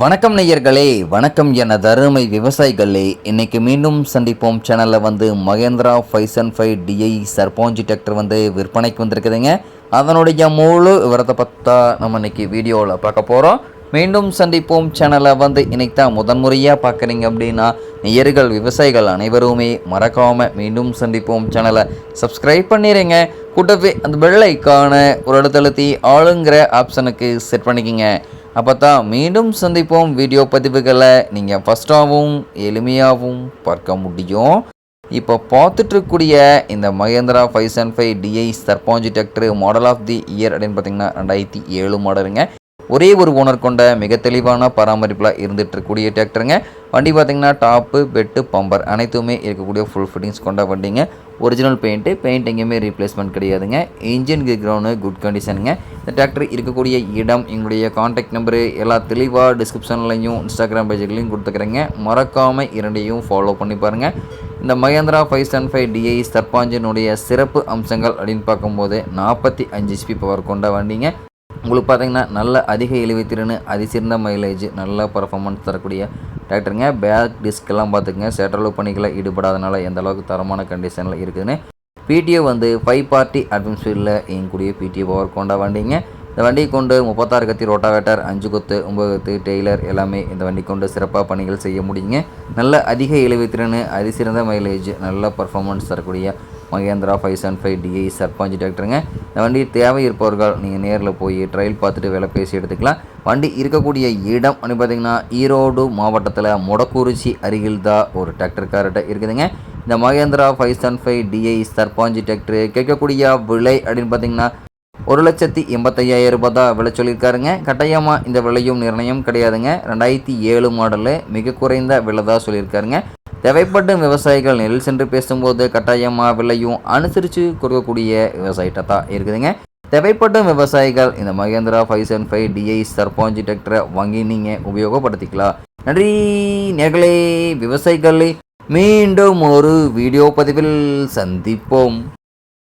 வணக்கம் நேயர்களே வணக்கம் என தருமை விவசாயிகளே. இன்னைக்கு மீண்டும் சந்திப்போம். சேனலில் வந்து Mahindra five seven five DI Sarpanch tractor வந்து விற்பனைக்கு வந்திருக்குதுங்க. அதனுடைய முழு விவரத்தை பார்த்தா நம்ம இன்னைக்கு வீடியோவில் பார்க்க போகிறோம் மீண்டும் சந்திப்போம். சேனலை வந்து இன்னைக்கு தான் முதன்முறையாக பார்க்குறீங்க அப்படின்னா நேயர்கள் விவசாயிகள் அனைவருமே மறக்காமல் மீண்டும் சந்திப்போம். சேனலை சப்ஸ்கிரைப் பண்ணிடுங்க கூட்டவே அந்த பெல் ஐக்கான ஒரு இடத்தழுத்தி ஆளுங்கிற ஆப்ஷனுக்கு செட் பண்ணிக்கோங்க. அப்போ தான் மீண்டும் சந்திப்போம் வீடியோ பதிவுகளை நீங்கள் ஃபஸ்ட்டாகவும் எளிமையாகவும் பார்க்க முடியும். இப்போ பார்த்துட்ருக்கூடிய இந்த Mahindra five seven five DI Sarpanch tractor model of the year அப்படின்னு பார்த்தீங்கன்னா ரெண்டாயிரத்தி ஏழு மாடலுங்க ஒரே ஒரு ஓனர் கொண்ட மிக தெளிவான பராமரிப்பில் இருந்துட்டு இருக்கக்கூடிய டிராக்டருங்க வண்டி பார்த்தீங்கன்னா டாப்பு பெட்டு பம்பர் அனைத்துமே இருக்கக்கூடிய ஃபுல் ஃபிட்டிங்ஸ் கொண்ட வண்டிங்க. ஒரிஜினல் பெயிண்ட்டு பெயிண்ட் எங்கேயுமே ரீப்ளேஸ்மெண்ட் கிடையாதுங்க. இன்ஜின் கிரவுண்டு குட் கண்டிஷனுங்க இந்த டிராக்டர் இருக்கக்கூடிய இடம் எங்களுடைய காண்டாக்ட் நம்பரு எல்லா தெளிவாக டிஸ்கிரிப்ஷன்லையும் இன்ஸ்டாகிராம் பேஜ்லையும் கொடுத்துக்கிறேங்க. மறக்காமல் இரண்டையும் ஃபாலோ பண்ணி பாருங்கள் இந்த Mahindra five seven five DI சர்பாஞ்சினுடைய சிறப்பு அம்சங்கள் அப்படின்னு பார்க்கும்போது நாற்பத்தி அஞ்சு ஹெச்பி பவர் கொண்ட வண்டிங்க. உங்களுக்கு பார்த்தீங்கன்னா நல்ல அதிக இழுவைத்திறன் அதிசிறந்த மைலேஜ் நல்ல பர்ஃபார்மன்ஸ் தரக்கூடிய டிராக்டருங்க பேக் டிஸ்கெல்லாம் பார்த்துக்குங்க. சேட்டலோ பணிகளை ஈடுபடாதனால எந்த அளவுக்கு தரமான கண்டிஷனில் இருக்குதுன்னு. பிடிஓ வந்து ஃபைவ் பார்ட்டி அட்வான்ஸ்ஃபீல்டில் இயங்கக்கூடிய பிடிஓ பவர் கொண்டா வண்டிங்க. இந்த வண்டி கொண்டு முப்பத்தாறு கத்தி ரோட்டாவேட்டர் அஞ்சு கொத்து ஒம்பது கொத்து டெய்லர் எல்லாமே இந்த வண்டி கொண்டு சிறப்பாக பணிகள் செய்ய முடியுங்க. நல்ல அதிக இழுவைத்திறன் அதிசிறந்த மைலேஜ் நல்ல பர்ஃபார்மன்ஸ் தரக்கூடிய Mahindra five seven five DI Sarpanch டிராக்டருங்க வண்டி தேவை இருப்பவர்கள் நீங்கள் நேரில் போய் ட்ரையல் பார்த்துட்டு விலை பேசி எடுத்துக்கலாம். வண்டி இருக்கக்கூடிய இடம் அப்படின்னு பார்த்தீங்கன்னா ஈரோடு மாவட்டத்தில் மொடக்குறிச்சி அருகில் தான் ஒரு டிராக்டர் கார்ட்ட இருக்குதுங்க. இந்த Mahindra five seven five DI Sarpanch tractor கேட்கக்கூடிய விலை அப்படின்னு பார்த்தீங்கன்னா ஒரு லட்சத்தி எண்பத்தையாயிரம் ரூபாய் தான் விலை சொல்லியிருக்காருங்க. கட்டாயமாக இந்த விலையும் நிர்ணயம் கிடையாதுங்க. ரெண்டாயிரத்தி ஏழு மாடலு மிக குறைந்த விலை தான் சொல்லியிருக்காருங்க. தேவைப்படும் விவசாயிகள் நெல் சென்று பேசும்போது கட்டாயமாக விலையும் அனுசரித்து கொடுக்கக்கூடிய விவசாயிட்ட தான் இருக்குதுங்க. தேவைப்படும் விவசாயிகள் இந்த Mahindra five seven five DI Sarpanch டிராக்டரை வாங்கி நீங்கள் உபயோகப்படுத்திக்கலாம். நன்றி நேர்களே. விவசாயிகளை மீண்டும் ஒரு வீடியோ பதிவில் சந்திப்போம்.